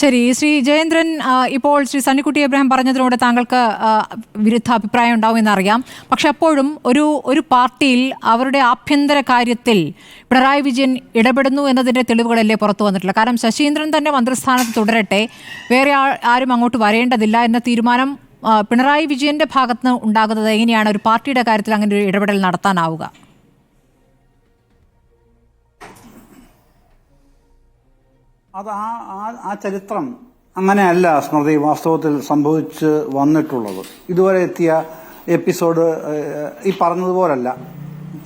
ശരി ശ്രീ ജയേന്ദ്രൻ ഇപ്പോൾ ശ്രീ സണ്ണിക്കുട്ടി എബ്രഹാം പറഞ്ഞതിനോട് താങ്കൾക്ക് വിരുദ്ധ അഭിപ്രായം ഉണ്ടാവും എന്നറിയാം. പക്ഷെ അപ്പോഴും ഒരു ഒരു പാർട്ടിയിൽ അവരുടെ ആഭ്യന്തര കാര്യത്തിൽ പിണറായി വിജയൻ ഇടപെടുന്നു എന്നതിന്റെ തെളിവുകളല്ലേ പുറത്തു വന്നിട്ടുള്ളത്? കാരണം ശശീന്ദ്രൻ തന്നെ മന്ത്രിസ്ഥാനത്ത് തുടരട്ടെ വേറെ ആരും അങ്ങോട്ട് വരേണ്ടതില്ല എന്ന തീരുമാനം പിണറായി വിജയന്റെ ഭാഗത്ത് നിന്ന് ഉണ്ടാകുന്നത് എങ്ങനെയാണ്? ഒരു പാർട്ടിയുടെ കാര്യത്തിൽ അങ്ങനെ ഒരു ഇടപെടൽ നടത്താനാവുക. അത് ആ ആ- ചരിത്രം അങ്ങനെയല്ല സ്മൃതി വാസ്തവത്തിൽ സംഭവിച്ച് വന്നിട്ടുള്ളത്. ഇതുവരെ എത്തിയ എപ്പിസോഡ് ഈ പറഞ്ഞതുപോലല്ല.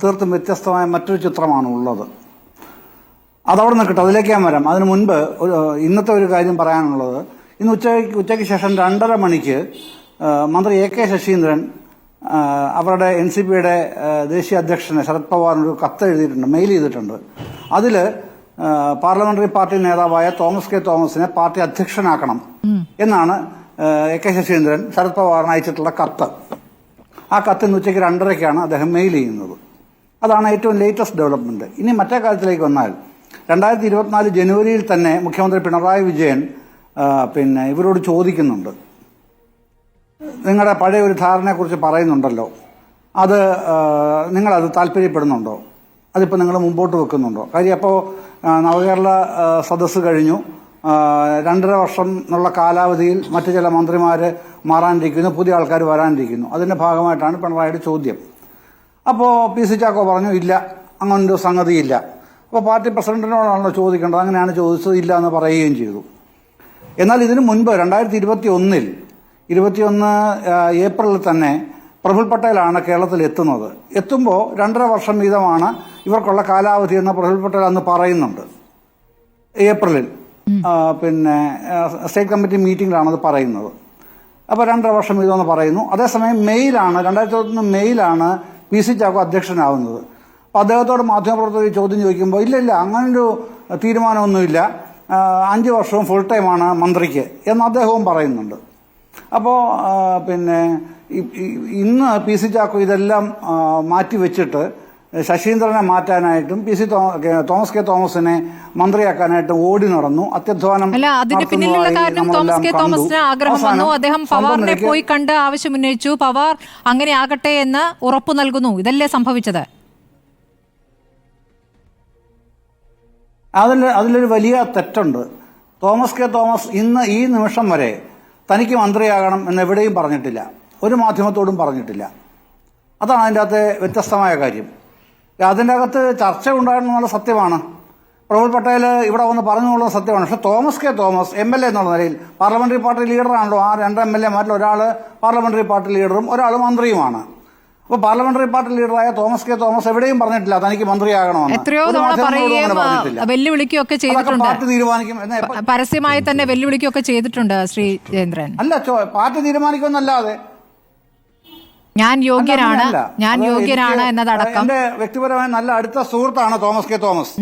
തീർത്തും വ്യത്യസ്തമായ മറ്റൊരു ചിത്രമാണ് ഉള്ളത്. അതവിടെ നിൽക്കട്ടെ അതിലേക്ക് ഞാൻ വരാം. അതിനു മുൻപ് ഇന്നത്തെ ഒരു കാര്യം പറയാനുള്ളത്. ഇന്ന് ഉച്ചയ്ക്ക് ഉച്ചയ്ക്ക് ശേഷം രണ്ടര മണിക്ക് മന്ത്രി എ കെ ശശീന്ദ്രൻ അവരുടെ എൻ സി പിയുടെ ദേശീയ അധ്യക്ഷനെ ശരത് പവാറിന് ഒരു കത്ത് എഴുതിയിട്ടുണ്ട് മെയിൽ ചെയ്തിട്ടുണ്ട്. അതിൽ പാർലമെന്ററി പാർട്ടി നേതാവായ തോമസ് കെ തോമസിനെ പാർട്ടി അധ്യക്ഷനാക്കണം എന്നാണ് എ കെ ശശീന്ദ്രൻ ശരത് പവാറിന് അയച്ചിട്ടുള്ള കത്ത്. ആ കത്ത് ഇന്ന് ഉച്ചയ്ക്ക് രണ്ടരയ്ക്കാണ് അദ്ദേഹം മെയിൽ ചെയ്യുന്നത്. അതാണ് ഏറ്റവും ലേറ്റസ്റ്റ് ഡെവലപ്മെന്റ് ഇനി മറ്റേ കാര്യത്തിലേക്ക് വന്നാൽ രണ്ടായിരത്തി ഇരുപത്തിനാല് ജനുവരിയിൽ തന്നെ മുഖ്യമന്ത്രി പിണറായി വിജയൻ പിന്നെ ഇവരോട് ചോദിക്കുന്നുണ്ട്. നിങ്ങളുടെ പഴയ ഒരു ധാരണയെക്കുറിച്ച് പറയുന്നുണ്ടല്ലോ. അത് നിങ്ങളത് താല്പര്യപ്പെടുന്നുണ്ടോ? അതിപ്പോൾ നിങ്ങൾ മുമ്പോട്ട് വെക്കുന്നുണ്ടോ? കാര്യം അപ്പോൾ നവകേരള സദസ്സ് കഴിഞ്ഞു. രണ്ടര വർഷം എന്നുള്ള കാലാവധിയിൽ മറ്റ് ചില മന്ത്രിമാർ മാറാനിരിക്കുന്നു പുതിയ ആൾക്കാർ വരാനിരിക്കുന്നു. അതിന്റെ ഭാഗമായിട്ടാണ് പിണറായിയുടെ ചോദ്യം. അപ്പോൾ പി സി ചാക്കോ പറഞ്ഞു ഇല്ല അങ്ങനൊരു സംഗതിയില്ല. അപ്പോൾ പാർട്ടി പ്രസിഡന്റിനോടാണല്ലോ ചോദിക്കേണ്ടത് അങ്ങനെയാണ് ചോദിച്ചത് ഇല്ല എന്ന് പറയുകയും ചെയ്തു. എന്നാൽ ഇതിനു മുൻപ് രണ്ടായിരത്തി ഇരുപത്തി ഒന്നിൽ ഇരുപത്തിയൊന്ന് ഏപ്രിലിൽ തന്നെ പ്രഫുൽ പട്ടേലാണ് കേരളത്തിൽ എത്തുന്നത്. എത്തുമ്പോൾ രണ്ടര വർഷം വീതമാണ് ഇവർക്കുള്ള കാലാവധി എന്ന് പ്രഫുൽ പട്ടേൽ അന്ന് പറയുന്നുണ്ട്. ഏപ്രിലിൽ. പിന്നെ സ്റ്റേറ്റ് കമ്മിറ്റി മീറ്റിംഗിലാണ് അത് പറയുന്നത്. അപ്പോൾ രണ്ടര വർഷം വീതമെന്ന് പറയുന്നു. അതേസമയം മെയ്യിലാണ് രണ്ടായിരത്തി ഇരുപത്തൊന്ന് മെയ്യിലാണ് പി സി ചാക്കോ അധ്യക്ഷനാവുന്നത്. അപ്പോൾ അദ്ദേഹത്തോട് മാധ്യമപ്രവർത്തകർ ചോദ്യം ചോദിക്കുമ്പോൾ ഇല്ല ഇല്ല അങ്ങനൊരു തീരുമാനമൊന്നുമില്ല. അഞ്ച് വർഷവും ഫുൾ ടൈമാണ് മന്ത്രിക്ക്. എന്ന് അദ്ദേഹവും പറയുന്നുണ്ട്. അപ്പോൾ പിന്നെ ഇന്ന് പി സി ചാക്കോ ഇതെല്ലാം മാറ്റിവെച്ചിട്ട് മാറ്റി വെച്ചിട്ട് ശശീന്ദ്രനെ മാറ്റാനായിട്ടും പി സി തോമസ് കെ തോമസിനെ മന്ത്രിയാക്കാനായിട്ടും ഓടി നടന്നു. അത്യധ്വാനം അല്ല അതിന് പിന്നിലുള്ള കാരണം തോമസ് കെ. തോമസിന് ആഗ്രഹം വന്നു. അദ്ദേഹം പവാറിനെ പോയി കണ്ട് ആവശ്യമുന്നയിച്ചു. പവാർ അങ്ങനെ ആകട്ടെ എന്ന് ഉറപ്പു നൽകുന്നു. ഇതല്ലേ സംഭവിച്ചത്? അതിൽ അതിലൊരു വലിയ തെറ്റുണ്ട്. തോമസ് കെ തോമസ് ഇന്ന് ഈ നിമിഷം വരെ തനിക്ക് മന്ത്രിയാകണം എന്ന് എവിടെയും പറഞ്ഞിട്ടില്ല. ഒരു മാധ്യമത്തോടും പറഞ്ഞിട്ടില്ല. അതാണ് അതിന്റെ അകത്തെ വ്യത്യസ്തമായ കാര്യം. അതിന്റെ അകത്ത് ചർച്ച ഉണ്ടായിരുന്നുള്ള സത്യമാണ്. പ്രഫുൽ പട്ടേൽ ഇവിടെ വന്ന് പറഞ്ഞുള്ള സത്യമാണ്. പക്ഷെ Thomas K Thomas M L A എന്നുള്ള നിലയിൽ പാർലമെന്ററി പാർട്ടി ലീഡറാണല്ലോ. ആ രണ്ട് എം എൽ എമാരിൽ ഒരാൾ പാർലമെന്ററി പാർട്ടി ലീഡറും ഒരാൾ മന്ത്രിയുമാണ്. അപ്പൊ പാർലമെന്ററി പാർട്ടി ലീഡറായ തോമസ് കെ തോമസ് എവിടെയും പറഞ്ഞിട്ടില്ല തനിക്ക് മന്ത്രിയാകണമെന്ന്. എത്രയോ തവണ പറയുകയും. വെല്ലുവിളിക്കുകയൊക്കെ ചെയ്തിട്ടുണ്ട്. പാർട്ടി തീരുമാനിക്കും. പരസ്യമായി തന്നെ വെല്ലുവിളിക്കുകയൊക്കെ ചെയ്തിട്ടുണ്ട് ശ്രീ ജയേന്ദ്രൻ. അല്ല പാർട്ടി തീരുമാനിക്കുമെന്നല്ലാതെ ഞാൻ യോഗ്യനാണ്. ഞാൻ യോഗ്യരാണ് യോഗ്യനാണ് എന്നതടക്കം. എന്റെ വ്യക്തിപരമായ നല്ല അടുത്ത സുഹൃത്താണ് തോമസ് കെ തോമസ്.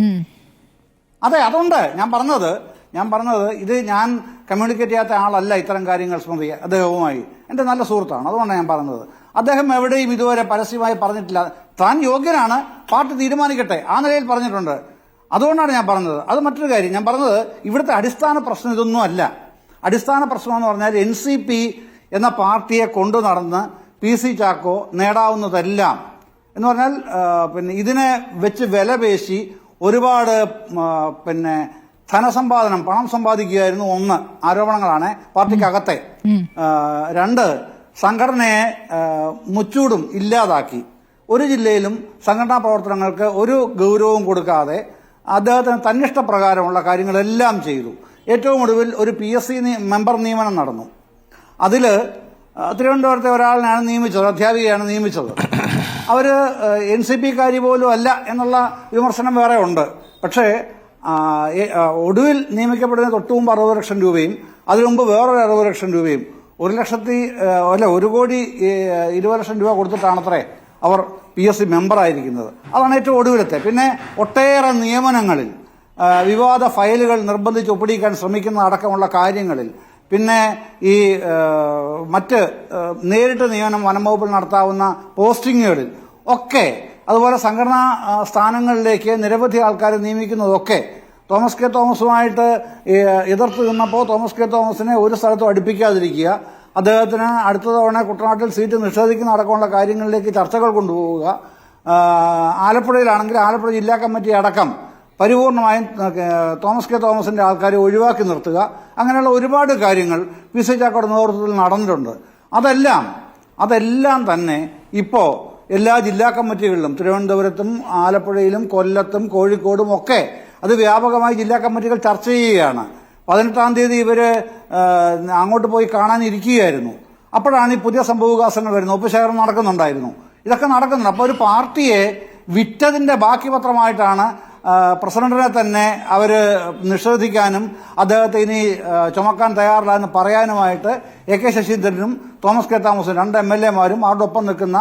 അതെ അതുണ്ട്. ഞാൻ പറഞ്ഞത് ഞാൻ പറഞ്ഞത് ഇത് ഞാൻ കമ്മ്യൂണിക്കേറ്റ് ചെയ്യാത്ത ആളല്ല ഇത്തരം കാര്യങ്ങൾ സ്മൃതി അദ്ദേഹവുമായി. എന്റെ നല്ല സുഹൃത്താണ് അതുകൊണ്ടാണ് ഞാൻ പറഞ്ഞത്. അദ്ദേഹം എവിടെയും ഇതുവരെ പരസ്യമായി പറഞ്ഞിട്ടില്ല. താൻ യോഗ്യനാണ് പാർട്ടി തീരുമാനിക്കട്ടെ ആ നിലയിൽ പറഞ്ഞിട്ടുണ്ട്. അതുകൊണ്ടാണ് ഞാൻ പറഞ്ഞത്. അത് മറ്റൊരു കാര്യം ഞാൻ പറഞ്ഞത് ഇവിടുത്തെ അടിസ്ഥാന പ്രശ്നം ഇതൊന്നും അല്ല. അടിസ്ഥാന പ്രശ്നം എന്ന് പറഞ്ഞാൽ എൻ സി പി എന്ന പാർട്ടിയെ കൊണ്ടു നടന്ന് പി സി ചാക്കോ നേടാവുന്നതെല്ലാം. എന്ന് പറഞ്ഞാൽ പിന്നെ ഇതിനെ വെച്ച് വില പേശി ഒരുപാട് പിന്നെ ധനസമ്പാദനം പണം സമ്പാദിക്കുകയായിരുന്നു ഒന്ന് ആരോപണങ്ങളാണ് പാർട്ടിക്കകത്തെ. രണ്ട് സംഘടനയെ മുച്ചൂടും ഇല്ലാതാക്കി. ഒരു ജില്ലയിലും സംഘടനാ പ്രവർത്തനങ്ങൾക്ക് ഒരു ഗൗരവവും കൊടുക്കാതെ അദ്ദേഹത്തിന് തന്നിഷ്ടപ്രകാരമുള്ള കാര്യങ്ങളെല്ലാം ചെയ്തു. ഏറ്റവും ഒടുവിൽ ഒരു പി എസ് സി മെമ്പർ നിയമനം നടന്നു. അതിൽ തിരുവനന്തപുരത്തെ ഒരാളിനാണ് നിയമിച്ചത് അധ്യാപികയാണ് നിയമിച്ചത്. അവർ എൻ സി പിക്കാരി പോലും അല്ല എന്നുള്ള വിമർശനം വേറെ ഉണ്ട്. പക്ഷേ ഒടുവിൽ നിയമിക്കപ്പെടുന്ന തൊട്ടു മുമ്പ് അറുപത് ലക്ഷം രൂപയും അതിനു മുമ്പ് വേറൊരു അറുപത് ലക്ഷം രൂപയും ഒരു ലക്ഷത്തി അല്ല ഒരു കോടി ഇരുപത് ലക്ഷം രൂപ കൊടുത്തിട്ടാണത്രേ അവർ പി എസ് സി മെമ്പറായിരിക്കുന്നത്. അതാണ് ഏറ്റവും ഒടുവിലത്തെ. പിന്നെ ഒട്ടേറെ നിയമനങ്ങളിൽ വിവാദ ഫയലുകൾ നിർബന്ധിച്ച് ഒപ്പിടിക്കാൻ ശ്രമിക്കുന്ന അടക്കമുള്ള കാര്യങ്ങളിൽ പിന്നെ ഈ മറ്റ് നേരിട്ട് നിയമനം വനംവകുപ്പിൽ നടത്താവുന്ന പോസ്റ്റിങ്ങുകളിൽ ഒക്കെ അതുപോലെ സംഘടനാ സ്ഥാനങ്ങളിലേക്ക് നിരവധി ആൾക്കാരെ നിയമിക്കുന്നതൊക്കെ തോമസ് കെ തോമസുമായിട്ട് എതിർത്ത് നിന്നപ്പോൾ തോമസ് കെ തോമസിനെ ഒരു സ്ഥലത്തും അടുപ്പിക്കാതിരിക്കുക അദ്ദേഹത്തിന് അടുത്ത തവണ കുട്ടനാട്ടിൽ സീറ്റ് നിഷേധിക്കുന്ന അടക്കമുള്ള കാര്യങ്ങളിലേക്ക് ചർച്ചകൾ കൊണ്ടുപോവുക. ആലപ്പുഴയിലാണെങ്കിൽ ആലപ്പുഴ ജില്ലാ കമ്മിറ്റി അടക്കം പരിപൂർണമായും തോമസ് കെ. തോമസിന്റെ ആൾക്കാരെ ഒഴിവാക്കി നിർത്തുക. അങ്ങനെയുള്ള ഒരുപാട് കാര്യങ്ങൾ പി സി. ചാക്കോയുടെ നേതൃത്വത്തിൽ നടന്നിട്ടുണ്ട്. അതെല്ലാം അതെല്ലാം തന്നെ ഇപ്പോൾ എല്ലാ ജില്ലാ കമ്മിറ്റികളിലും തിരുവനന്തപുരത്തും ആലപ്പുഴയിലും കൊല്ലത്തും കോഴിക്കോടും ഒക്കെ അത് വ്യാപകമായി ജില്ലാ കമ്മിറ്റികൾ ചർച്ച ചെയ്യുകയാണ്. പതിനെട്ടാം തീയതി ഇവർ അങ്ങോട്ട് പോയി കാണാനിരിക്കുകയായിരുന്നു. അപ്പോഴാണ് ഈ പുതിയ സംഭവവികാസങ്ങൾ വരുന്നത്. ഒപ്പുശേഖരം നടക്കുന്നുണ്ടായിരുന്നു. ഇതൊക്കെ നടക്കുന്നുണ്ട്. അപ്പോൾ ഒരു പാർട്ടിയെ വിറ്റതിന്റെ ബാക്കി പത്രമായിട്ടാണ് പ്രസിഡന്റിനെ തന്നെ അവർ നിഷേധിക്കാനും അദ്ദേഹത്തെ ഇനി ചുമക്കാൻ തയ്യാറില്ല എന്ന് പറയാനുമായിട്ട് എ കെ ശശീന്ദ്രനും തോമസ് കെ താമസും രണ്ട് എം എൽ എമാരും അവരുടെ ഒപ്പം നിൽക്കുന്ന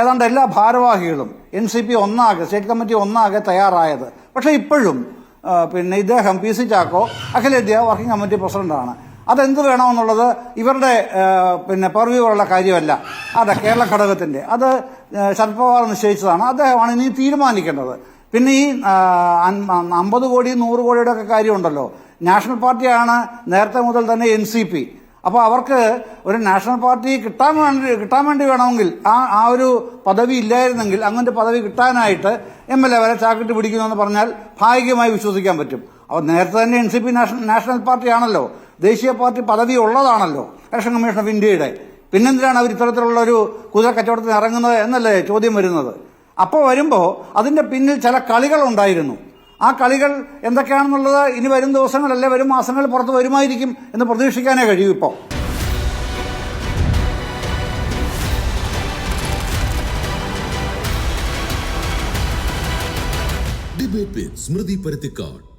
ഏതാണ്ട് എല്ലാ ഭാരവാഹികളും എൻ സി പി ഒന്നാകെ സ്റ്റേറ്റ് കമ്മിറ്റി ഒന്നാകെ തയ്യാറായത്. പക്ഷേ ഇപ്പോഴും പിന്നെ ഇദ്ദേഹം പി സി ചാക്കോ അഖിലേന്ത്യാ വർക്കിംഗ് കമ്മിറ്റി പ്രസിഡന്റാണ്. അതെന്ത് വേണമെന്നുള്ളത് ഇവരുടെ പിന്നെ പെർവ്യൂവുള്ള കാര്യമല്ല. അതെ കേരള ഘടകത്തിന്റെ. അത് ശരത് പവാർ നിശ്ചയിച്ചതാണ്. അദ്ദേഹമാണ് ഇനി തീരുമാനിക്കേണ്ടത്. പിന്നെ ഈ അമ്പത് കോടി നൂറ് കോടിയുടെ ഒക്കെ കാര്യമുണ്ടല്ലോ. നാഷണൽ പാർട്ടിയാണ് നേരത്തെ മുതൽ തന്നെ എൻ സി പി അപ്പോൾ അവർക്ക് ഒരു നാഷണൽ പാർട്ടി കിട്ടാൻ വേണ്ടി കിട്ടാൻ വേണ്ടി വേണമെങ്കിൽ ആ ആ ഒരു പദവി ഇല്ലായിരുന്നെങ്കിൽ അങ്ങനത്തെ പദവി കിട്ടാനായിട്ട് എം എൽ എ വരെ ചാക്കിട്ട് പിടിക്കുമെന്ന് പറഞ്ഞാൽ ഭാഗികമായി വിശ്വസിക്കാൻ പറ്റും. അപ്പോൾ നേരത്തെ തന്നെ N C P national national പാർട്ടിയാണല്ലോ. ദേശീയ പാർട്ടി പദവി ഉള്ളതാണല്ലോ. ഇലക്ഷൻ കമ്മീഷൻ ഓഫ് ഇന്ത്യയുടെ പിന്നെന്തിനാണ് അവർ ഇത്തരത്തിലുള്ള ഒരു കുതിര കച്ചവടത്തിന് ഇറങ്ങുന്നത് എന്നല്ലേ ചോദ്യം വരുന്നത്? അപ്പോൾ വരുമ്പോൾ അതിന്റെ പിന്നിൽ ചില കളികൾ ഉണ്ടായിരുന്നു. ആ കളികൾ എന്തൊക്കെയാണെന്നുള്ളത് ഇനി വരും ദിവസങ്ങളല്ലേ വരും മാസങ്ങളിൽ പുറത്ത് വരുമായിരിക്കും എന്ന് പ്രതീക്ഷിക്കാനേ കഴിയൂ ഇപ്പോൾ സ്മൃതി പരുത്തിക്കാട്